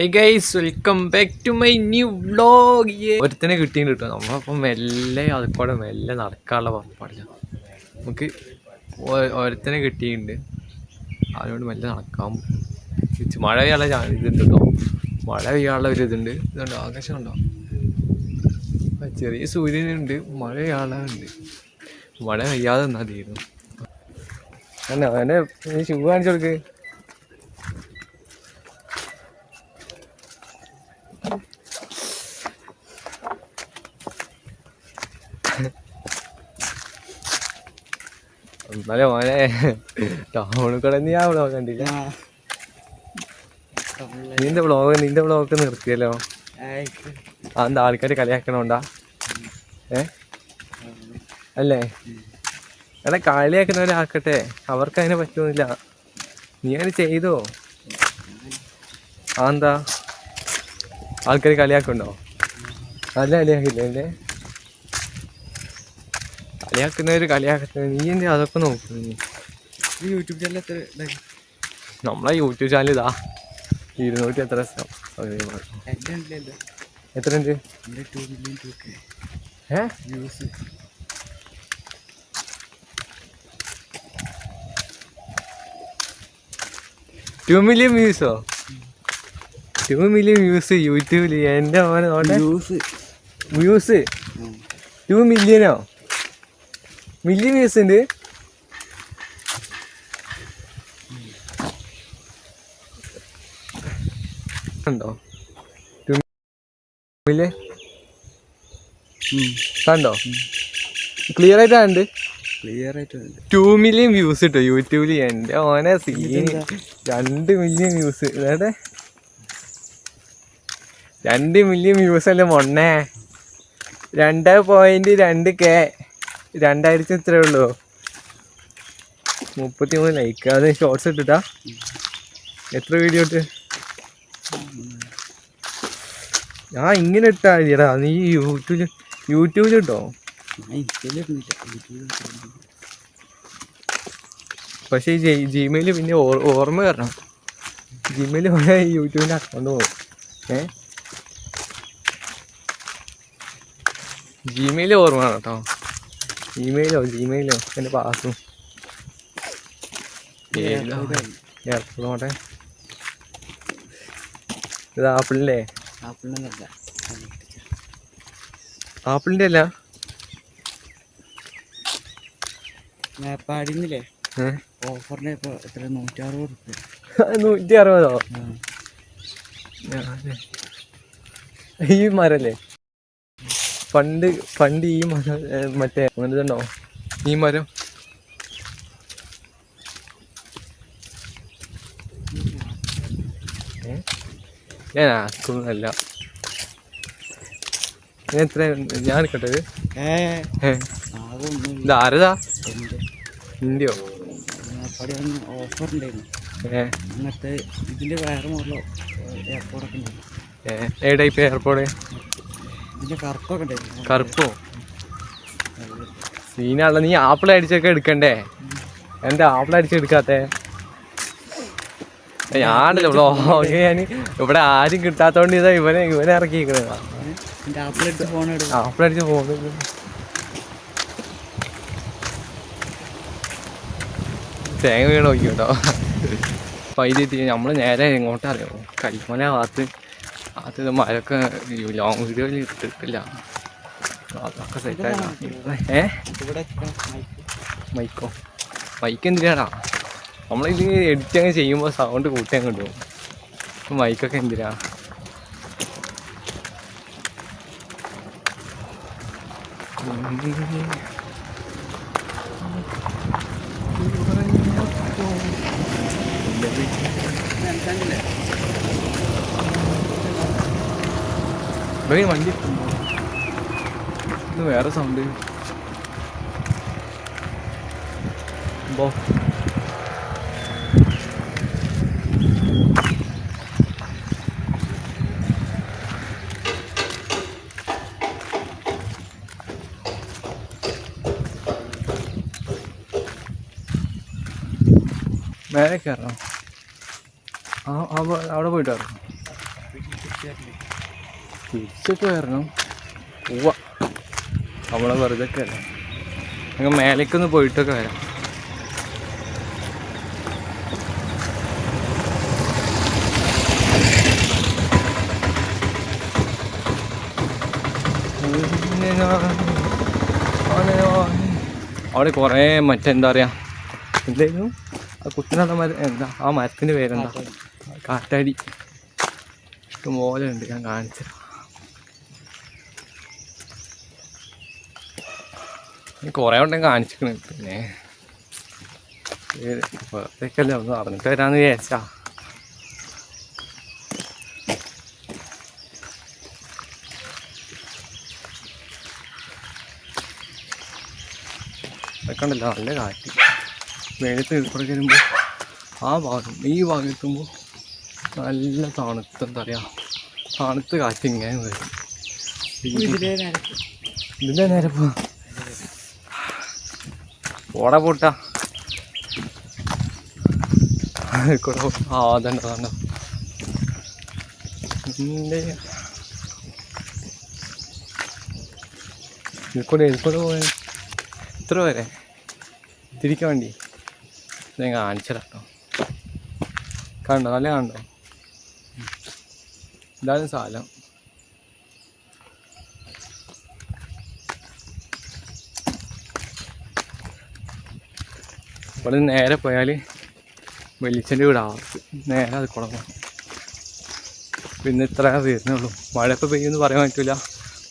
Hey guys welcome back to my new vlog ഒരുത്തനെ കിട്ടിയിട്ട് കിട്ടും. നമ്മളപ്പം മെല്ലെ അതുകൂടെ മെല്ലെ നടക്കാനുള്ള പുറപ്പാടില്ല നമുക്ക് ഒരുത്തനെ കിട്ടിയിട്ടുണ്ട്. അതിനോട് മെല്ലെ നടക്കാം മഴ പെയ്യാനുള്ള ഇത് കേട്ടോ. മഴ പെയ്യാനുള്ള ഒരു ഇതുണ്ട്. ഇതുണ്ട്. ആകാശം ഉണ്ടോ ചെറിയ സൂര്യനുണ്ട്. മഴ പെയ്യാനുള്ള ഉണ്ട് മഴ പെയ്യാതെ നിന്നാ തീരുന്നു. അല്ല അവനെ ഷൂ കാണിച്ചു കൊടുക്ക്. എന്നാലും മോനെ. ടൗണിൽ കൂടെ നീ ആ വ്ളോഗ് കണ്ടില്ല? നിന്റെ വ്ളോഗ് നിന്റെ വ്ളോഗ് നിർത്തിയല്ലോ. അതെന്താ ആൾക്കാർ കളിയാക്കണോണ്ടാ? ഏ? അല്ലേ? എടാ കളിയാക്കുന്നവരാക്കട്ടെ അവർക്ക് അതിനെ പറ്റുന്നില്ല. നീ അങ്ങനെ ചെയ്തോ? അതെന്താ ആൾക്കാർ കളിയാക്കുണ്ടോ? അല്ലേ കളിയാക്കില്ല അല്ലേ കളിയാക്കുന്നവര് കളിയാക്കട്ടെ. നീ എന്ത് അതൊക്കെ നോക്കുന്നു നീ യൂട്യൂബ് ചാനൽ എത്ര ഇതായി? നമ്മളെ യൂട്യൂബ് ചാനൽ ഇതാ. ഇരുന്നൂറ്റി എത്ര എത്ര ഉണ്ട്? Two million views two million വ്യൂസോ യൂട്യൂബിൽ എന്റെ മോനെ വ്യൂസ് വ്യൂസ് ടു മില്യനോ മില്യൺ വ്യൂസ് ഉണ്ട് കണ്ടോ? ടു മില്യൺ കണ്ടോ? ക്ലിയർ ആയിട്ടാണ്ട് ക്ലിയർ ആയിട്ടുണ്ട് ടു മില്യൺ വ്യൂസ് കിട്ടും യൂട്യൂബിൽ എന്റെ ഓനെ സീൻ രണ്ട് മില്യൺ വ്യൂസ്. അതെ രണ്ട് മില്യൺ വ്യൂസ് അല്ലേ മൊണ്ണേ? രണ്ട് പോയിന്റ് രണ്ട് കെ. രണ്ടായിരത്തി ഇത്രേ ഉള്ളൂ. മുപ്പത്തി മൂന്ന് ലൈക്ക് അത് ഷോർട്സ് ഇട്ടിട്ടാ? എത്ര വീഡിയോ ഇട്ട്? ഞാൻ ഇങ്ങനെ ഇട്ടാ മതിയടാ. നീ യൂട്യൂബിൽ യൂട്യൂബിൽ ഇട്ടോ? പക്ഷേ ഈ ജിമെയിൽ പിന്നെ ഓർ- ഓർമ്മ വരണം. ജിമെയിൽ പോലെ യൂട്യൂബിന്റെ അക്കൗണ്ട് പോകും ഏ? ജിമെയിൽ ഓർമ്മ വേണം കേട്ടോ ഇമെയിലോ ജിമെയിലോ എന്റെ പാസും എയർപോർട്ട് നോട്ടെ ഇത് ആപ്പിളിന്റെ? ആപ്പിളിന്റെ അല്ല. മേപ്പാടിന്നില്ലേ? ഓഫറിന് എത്ര എത്ര? നൂറ്ററുപത് റുപ്യ നൂറ്റി അറുപതോ ഈ മരല്ലേ? പണ്ട് പണ്ട് ഈ മരം മറ്റേ അങ്ങനത്തുണ്ടോ ഈ മരം? ഞാൻ ആക്കുന്നല്ല. ഞാൻ എത്ര ഞാൻ കേട്ടത് ഇത്? ഏ. ഏ, ആകെ ഒന്നും ഇത് ആരതാ? എന്റെ ഇന്ത്യയോ? ഓഫർ ഉണ്ടായിരുന്നു. ഏഹ് അങ്ങനത്തെ ഇതിന്റെ വേറെ മോഡലോ എയർപോർട്ടൊക്കെ ഉണ്ടായിരുന്നു. ഏ, ടൈപ്പ് എയർപോർട്ട് കറുപ്പോ. സീനാണല്ലോ നീ ആപ്പിൾ അടിച്ചൊക്കെ എടുക്കണ്ടേ? എന്താ ആപ്പിൾ അടിച്ചെടുക്കാത്തേ. ഞാനല്ലോ വ്ളോഗ് ഞാൻ ഇവിടെ ആരും കിട്ടാത്തോണ്ട് ഇതാ ഇവനെ ഇവനെ ഇറക്കിയിരിക്കണ. എന്റെ ആപ്പിളെടുത്ത് ഫോൺ എടുക്കും ആപ്പിൾ അടിച്ച് ഫോൺ തേങ്ങ വീണ് നോക്കി കേട്ടോ പൈതെത്തി നമ്മൾ നേരെ എങ്ങോട്ടാ അറിയാമോ കൽമല ഭാഗത്ത്. അത് മരൊക്കെ ലോങ് വീഡിയോയിൽ ഇട്ടിട്ടില്ല. അതൊക്കെ സെറ്റായി ഏ? മൈക്ക്. മൈക്കോ എന്തിനാടാ? നമ്മളിത് എഡിറ്റ് അങ്ങ് ചെയ്യുമ്പോൾ സൗണ്ട് കൂട്ടി ഇടും. ഇപ്പം മൈക്കൊക്കെ എന്തിനാ? ഇവിടെ വണ്ടി. ഇത് വേറെ സൗണ്ട് ബോ. മേലെ കയറണം? അവിടെ പോയിട്ട് ഇറങ്ങും തിരിച്ചൊക്കെ വരണം പോവാ നമ്മളെ വെറുതെ ഒക്കെ അല്ലേ ഞങ്ങൾ മേലേക്കൊന്ന് പോയിട്ടൊക്കെ വരാം. അവിടെ കുറേ മറ്റെന്താ പറയാ? എന്തായിരുന്നു ആ കുട്ടനാട മര എന്താ? ആ മരത്തിന്റെ പേരെന്താ? കാറ്റാടി ഇഷ്ടംപോലെ ഉണ്ട്. ഞാൻ കാണിച്ചു കുറേ ഉണ്ടെങ്കിൽ കാണിച്ചിരിക്കണേ പിന്നെ വെറുതെയൊക്കെയല്ലേ ഒന്ന് അറിഞ്ഞിട്ട് വരാന്ന് വിചാരിച്ചാ. അതൊക്കെ ഉണ്ടല്ലോ നല്ല കാറ്റ്. വെയിലത്ത് ഇപ്പുറം വരുമ്പോൾ ആ ഭാഗം ഈ ഭാഗം എത്തുമ്പോൾ നല്ല തണുത്ത് എന്താ പറയുക തണുത്ത് കാറ്റ് ഇങ്ങനെ വരും. ഇതിന്റെ നേരെ പോ പോടാ പൊട്ട. ആ പോയ. ഇത്ര വരെ തിരിക്കാൻ വേണ്ടി. ഞാൻ കാണിച്ചിടട്ടോ കണ്ടോ? നല്ല കണ്ടോ? ഇതാണ് സ്ഥലം. ഇവിടെ നേരെ പോയാൽ വെളിച്ചന്റെ വീടാവും നേരെ അത് കുളങ്ങും പിന്നെ ഇത്ര വരുന്നുള്ളൂ. മഴ ഇപ്പോൾ പെയ്യുമെന്ന് പറയാൻ പറ്റില്ല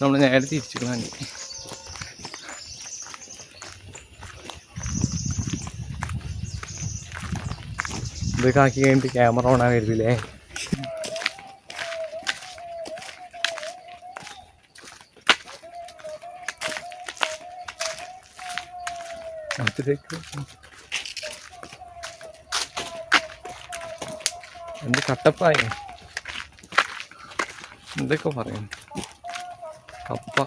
നമ്മൾ നേരെ തിരിച്ചിരുന്നാണ് ഇതൊക്കെ ആക്കി കഴിഞ്ഞിട്ട് ക്യാമറ ഓണാൻ വരുന്നില്ലേ അതിലേക്ക് എന്ത് കട്ടപ്പായ? എന്തൊക്കെ പറയുന്നു കപ്പ.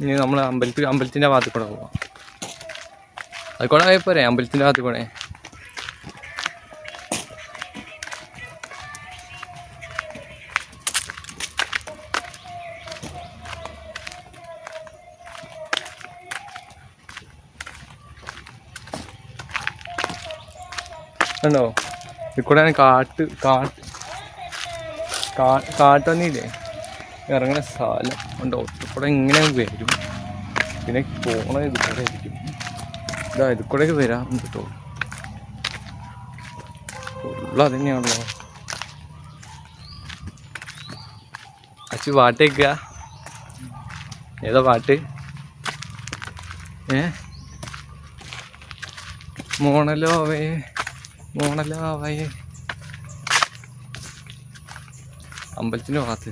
ഇനി നമ്മൾ അമ്പലത്തിൽ അമ്പലത്തിന്റെ ഭാഗത്ത് കൂടെ പോവാം. അത് കൂടെ പോരെ അമ്പലത്തിന്റെ ഭാഗത്ത് കൂടെ. കണ്ടോ? ഇക്കൂടെ കാട്ട് കാട്ട്. കാട്ടൊന്നില്ലേ? ഇറങ്ങണ സ്ഥലം ഉണ്ട്. ഒറ്റക്കൂടെ ഇങ്ങനെ വരും. പിന്നെ പോണ ഇതുപോലെ ആയിരിക്കും. ഇതാ ഇത് കൂടെ വരാം കേട്ടോ. ഫുള്ള് അത് തന്നെയാണല്ലോ അച്ചു പാട്ടേക്കുക ഏതാ പാട്ട്? ഏ? മോണലോവേ. മോണലാവേ അമ്പലത്തിന് ഭാഗത്ത്.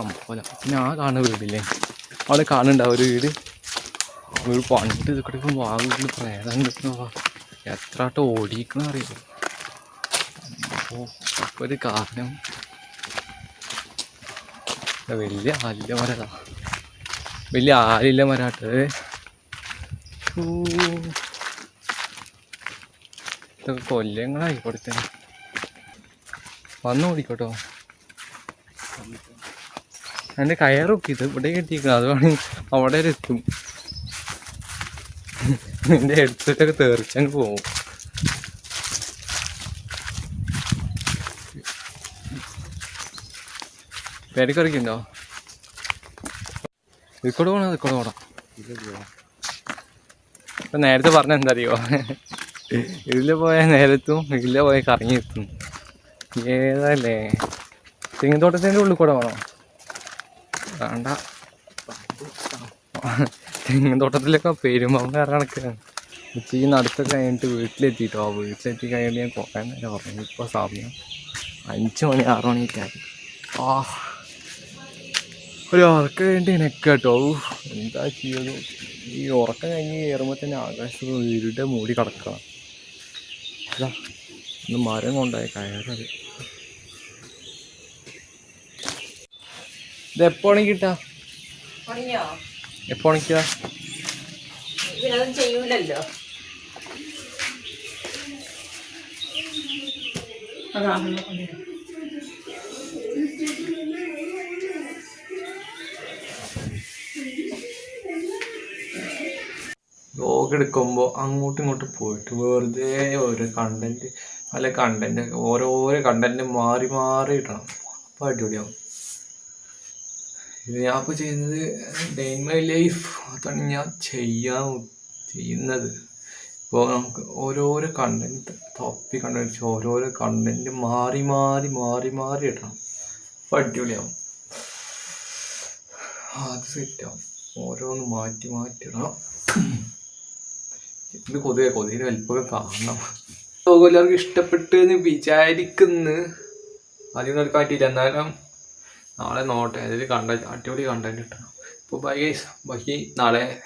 അമ്പലം പിന്നെ ആ കാണുന്ന വീടില്ലേ? അവിടെ കാണുന്നുണ്ടാവും ഒരു വീട്. ഒരു പണ്ട് ഇത് കിടക്കുമ്പോൾ ആ വീട്ടിൽ പ്രേതം കിട്ടുന്ന എത്ര ആട്ടം ഓടിക്കണറിയോ ഒരു കാരണം വലിയ ആലില്ല മരതാ വലിയ ആലില്ല മരാട്ടത് ഇതൊക്കെ കൊല്ലങ്ങളായി കൊടുത്തേ. വന്നു ഓടിക്കോട്ടോ. എന്റെ കയറൊക്കെ ഇത് ഇവിടെ കെട്ടിയിരിക്കണം അതുകൊണ്ട് അവിടെ എത്തും. നിന്റെ ഹെഡ്സെറ്റൊക്കെ തെറിച്ചങ്ങ് പോവും പേടിക്കൊറിക്കുണ്ടോ ഇതിക്കൂടെ പോകണം ഇക്കോട് പോകണം ഇപ്പൊ നേരത്തെ പറഞ്ഞ എന്താ അറിയോ ഇതിൽ പോയാൽ നേരത്തും ഇതിലെ പോയാൽ കറങ്ങി എത്തും. ഏതല്ലേ? തെങ്ങിത്തോട്ടത്തിന്റെ ഉള്ളിൽ കൂടെ വേണോ? വേണ്ട. തെങ്ങിൻതോട്ടത്തിലൊക്കെ പെരുമ്പം വേറെ ഉച്ച ഉച്ചയ്ക്ക് നടത്തൊക്കെ കഴിഞ്ഞിട്ട് വീട്ടിലെത്തിയിട്ടോ വീട്ടിലെത്തി കഴിഞ്ഞിട്ട് ഞാൻ കുറേ നേരം ഉറങ്ങി ഇപ്പോൾ സമയം അഞ്ച് മണി ആറ് മണിയൊക്കെ ആയി. ആ ഒരു ഉറക്കം വേണ്ടി എനിക്ക് കേട്ടോ എന്താ ചെയ്യത് ഈ ഉറക്കം കഴിഞ്ഞ് കയറുമ്പോൾ തന്നെ ആകാശത്ത് ഇരുടെ മൂടി കിടക്കണം. അതാ ഒന്ന് മരം കൊണ്ടായി കയറത് ഇത് എപ്പോഴും കിട്ടാ ഉണങ്ങിയോ? ചെയ്യൂലല്ലോ. ഉണക്കിയാ വ്ലോഗ് എടുക്കുമ്പോൾ അങ്ങോട്ടും ഇങ്ങോട്ടും പോയിട്ട് വെറുതെ ഓരോ കണ്ടന്റ് പല കണ്ടന്റ് ഓരോരോ കണ്ടന്റ് മാറി മാറി ഇടണം. അപ്പോൾ അടിപൊളിയാവും. ഇത് ഞാൻ ഇപ്പോൾ ചെയ്യുന്നത് ഡേ ഇൻ മൈ ലൈഫ് അതാണ് ഞാൻ ചെയ്യാൻ ചെയ്യുന്നത്. ഇപ്പോൾ നമുക്ക് ഓരോരോ കണ്ടന്റ് ടോപ്പി കണ്ടുപിടിച്ച് ഓരോരോ കണ്ടന്റ് മാറി മാറി മാറി മാറി ഇടണം. അപ്പോൾ അടിപൊളിയാവും. അത് സെറ്റാവും ഓരോന്ന് മാറ്റി മാറ്റി ഇടണം. ഇത് കൊതുക കൊതുകിന് വലിപ്പമൊക്കെ കാണണം. ലോകം എല്ലാവർക്കും ഇഷ്ടപ്പെട്ടു എന്ന് വിചാരിക്കുന്നു. ആദ്യം എടുക്കാൻ പറ്റിയില്ല എന്നാലും നാളെ നോട്ടെ. അതിൽ കണ്ട അടിപൊളി കണ്ടന്റ് കിട്ടണം. ഇപ്പൊ ബൈ ബൈ നാളെ